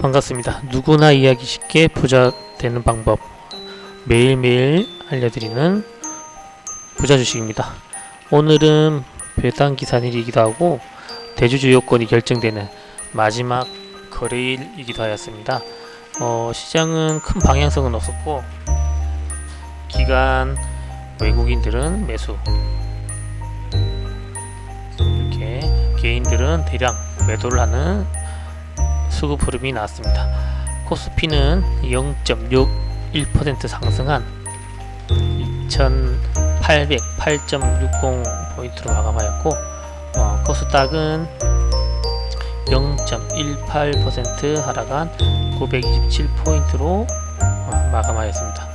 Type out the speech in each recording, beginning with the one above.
반갑습니다. 누구나 이해하기 쉽게 부자 되는 방법 매일매일 알려드리는 부자 주식입니다. 오늘은 배당 기산일이기도 하고 대주주 요건이 결정되는 마지막 거래일이기도 하였습니다. 어, 시장은 큰 방향성은 없었고 기간 외국인들은 매수 이렇게 개인들은 대량 매도를 하는 수급 흐름이 나왔습니다. 코스피는 0.61% 상승한 2,808.60 포인트로 마감하였고 어, 코스닥은 0.18% 하락한 927 포인트로 어, 마감하였습니다.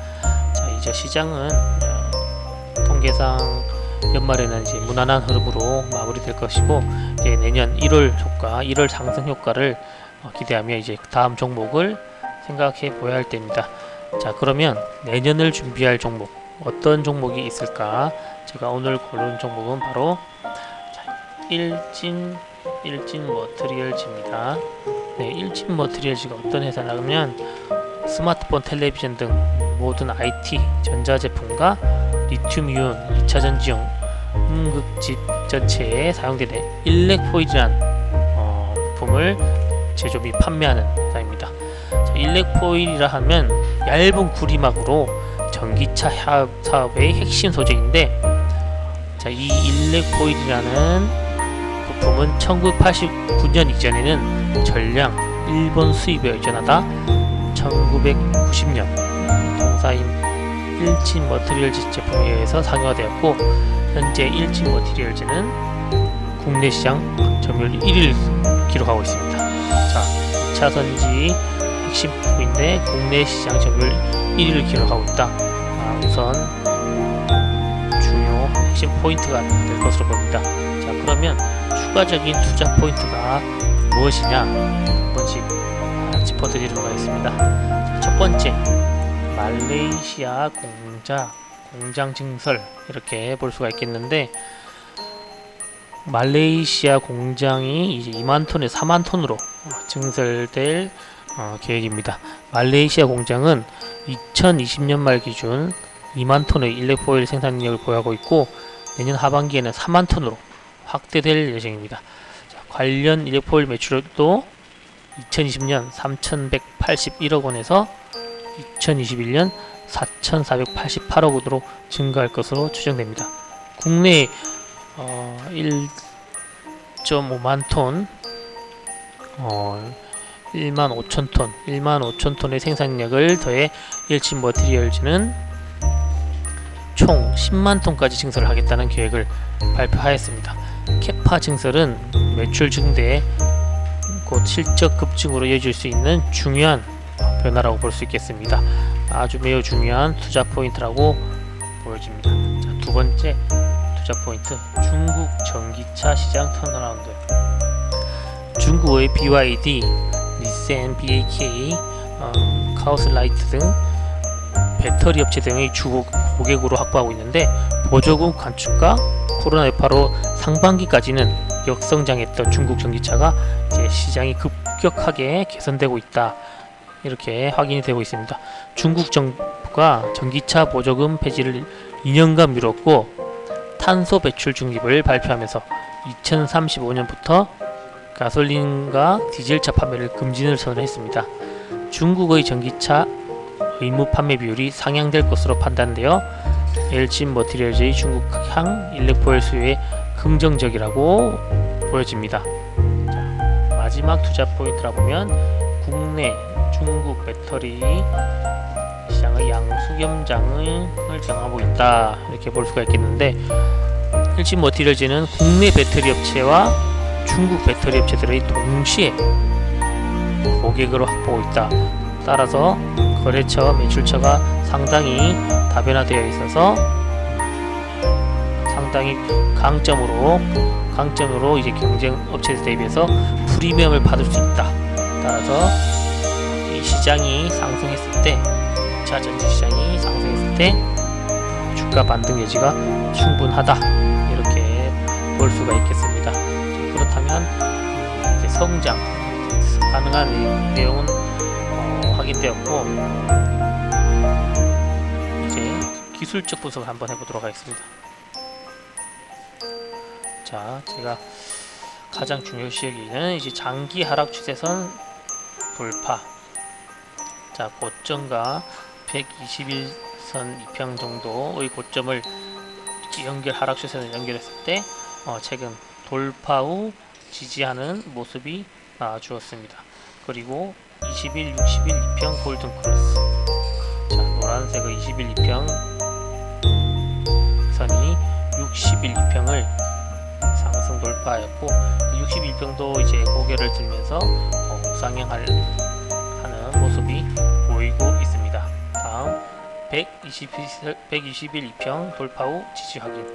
자 이제 시장은 어, 통계상 연말에는 이제 무난한 흐름으로 마무리될 것이고 이제 내년 1월 효과, 1월 상승 효과를 어, 기대하며 이제 다음 종목을 생각해 보아야 할 때입니다. 자 그러면 내년을 준비할 종목 어떤 종목이 있을까? 제가 오늘 고른 종목은 바로 자, 일진 일진 머트리얼즈입니다. 네, 일진 머트리얼즈가 어떤 회사냐면 스마트폰, 텔레비전 등 모든 IT 전자제품과 리튬이온 2차 전지용 음극집 전체에 사용되는 일렉포일이란 어, 부품을 제조 및 판매하는 회사입니다. 자, 일렉포일이라 하면 얇은 구리막으로 전기차 사업, 사업의 핵심 소재인데 자, 이 일렉포일이라는 부품은 1989년 이전에는 전량 일본 수입에 의존하다 1990년 동사인 일진 머티리얼즈 제품에 의해서 상용화되었고 현재 일진 머티리얼즈는 국내 시장 점유율 1위를 기록하고 있습니다. 자, 2차 선지 핵심 부분인데 국내 시장 점유율 1위를 기록하고 있다. 아, 우선 중요 핵심 포인트가 될 것으로 보입니다. 자, 그러면 추가적인 투자 포인트가 무엇이냐? 한 번씩 아, 짚어드리도록 하겠습니다. 자, 첫 번째, 말레이시아 공자 공장 증설 이렇게 볼 수가 있겠는데 말레이시아 공장이 이제 2만 톤에 4만 톤으로 어, 증설될 어, 계획입니다. 말레이시아 공장은 2020년 말 기준 2만 톤의 일렉포일 생산 능력을 보유하고 있고 내년 하반기에는 4만 톤으로 확대될 예정입니다. 자, 관련 일렉포일 매출도 2020년 3,181억 원에서 2021년 4,488억 원으로 증가할 것으로 추정됩니다. 국내 어, 1.5만 톤, 어, 1만 5천 톤, 1만 5천 톤의 생산력을 더해 일진 머티리얼즈는 총 10만 톤까지 증설을 하겠다는 계획을 발표하였습니다. 캐파 증설은 매출 증대에 곧 실적 급증으로 이어질 수 있는 중요한 변화라고 볼 수 있겠습니다. 아주 매우 중요한 투자 포인트라고 보여집니다. 자, 두 번째 투자 포인트 중국 전기차 시장 턴어라운드 중국의 BYD, 닛산, BAK, 어, 카오스라이트 등 배터리 업체 등의 주 고객으로 확보하고 있는데 보조금 간축과 코로나 여파로 상반기까지는 역성장했던 중국 전기차가 이제 시장이 급격하게 개선되고 있다. 이렇게 확인이 되고 있습니다. 중국 정부가 전기차 보조금 폐지를 2년간 미뤘고 탄소 배출 중립을 발표하면서 2035년부터 가솔린과 디젤차 판매를 금지를 선언했습니다. 중국의 전기차 의무 판매 비율이 상향될 것으로 판단되어 엘진 머티리얼즈의 중국향 일렉포일 수요에 긍정적이라고 보여집니다. 자, 마지막 투자 포인트라 보면 국내 중국 배터리 시장의 양수겸장을 정하고 있다 이렇게 볼 수가 있겠는데 일진 머티리얼즈는 국내 배터리 업체와 중국 배터리 업체들의 동시에 고객으로 확보하고 있다. 따라서 거래처 매출처가 상당히 다변화되어 있어서 상당히 강점으로 강점으로 이제 경쟁 업체들 대비해서 프리미엄을 받을 수 있다. 따라서 이 시장이 상승했을 때, 2차 전지 시장이 상승했을 때 주가 반등 여지가 충분하다. 이렇게 볼 수가 있겠습니다. 성장 가능한 이 내용은 어, 확인되었고 이제 기술적 분석을 한번 해보도록 하겠습니다. 자, 제가 가장 중요시 여기는 이제 장기 하락 추세선 돌파. 자, 고점과 121선 2평 정도의 고점을 연결 하락 추세선 연결했을 때 어, 최근 돌파 후 지지하는 모습이 나와주었습니다. 그리고 21, 61, 2평 골든 크로스. 자, 노란색의 21, 2평 선이 61, 2평을 상승 돌파했고 61평도 이제 고개를 들면서 어, 우상향할 하는 모습이 보이고 있습니다. 다음 120, 121, 2평 돌파 후 지지 확인.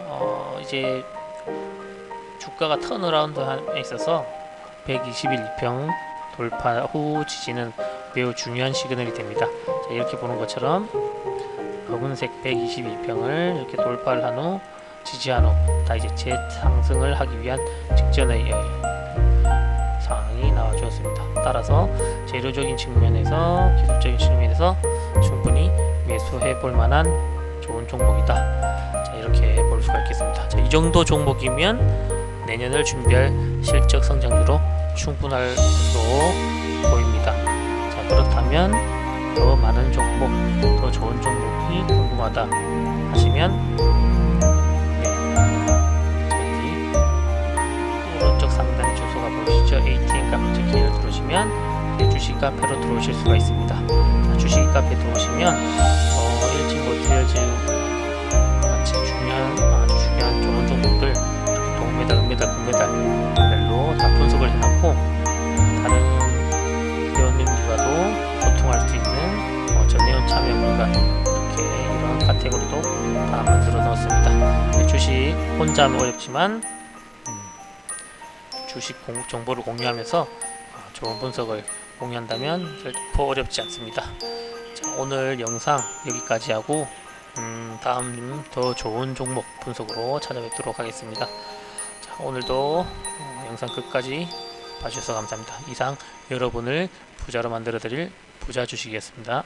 어, 이제 주가가 턴어라운드에 있어서 121평 돌파 후 지지는 매우 중요한 시그널이 됩니다. 자, 이렇게 보는 것처럼 검은색 121평을 이렇게 돌파를 한 후 지지한 후 다 이제 재상승을 하기 위한 직전의 예, 상황이 나와주었습니다. 따라서 재료적인 측면에서 기술적인 측면에서 충분히 매수해 볼 만한 좋은 종목이다. 자, 이렇게 볼 수가 있겠습니다. 자, 이 정도 종목이면 내년을 준비할 실적 성장률로 충분할 것으로 보입니다. 자, 그렇다면 더 많은 종목, 더 좋은 종목이 궁금하다 하시면 네, 저기 오른쪽 상단 주소가 보이시죠? ATM 카페 체크인을 들어오시면 네, 주식 카페로 들어오실 수가 있습니다. 자, 주식 카페 들어오시면 어, 일찍 모티어즈 주식 혼자 하면 어렵지만 음, 주식 공, 정보를 공유하면서 어, 좋은 분석을 공유한다면 결코 어렵지 않습니다. 자, 오늘 영상 여기까지 하고 음, 다음 더 좋은 종목 분석으로 찾아뵙도록 하겠습니다. 자, 오늘도 어, 영상 끝까지 봐주셔서 감사합니다. 이상 여러분을 부자로 만들어드릴 부자 주식이었습니다.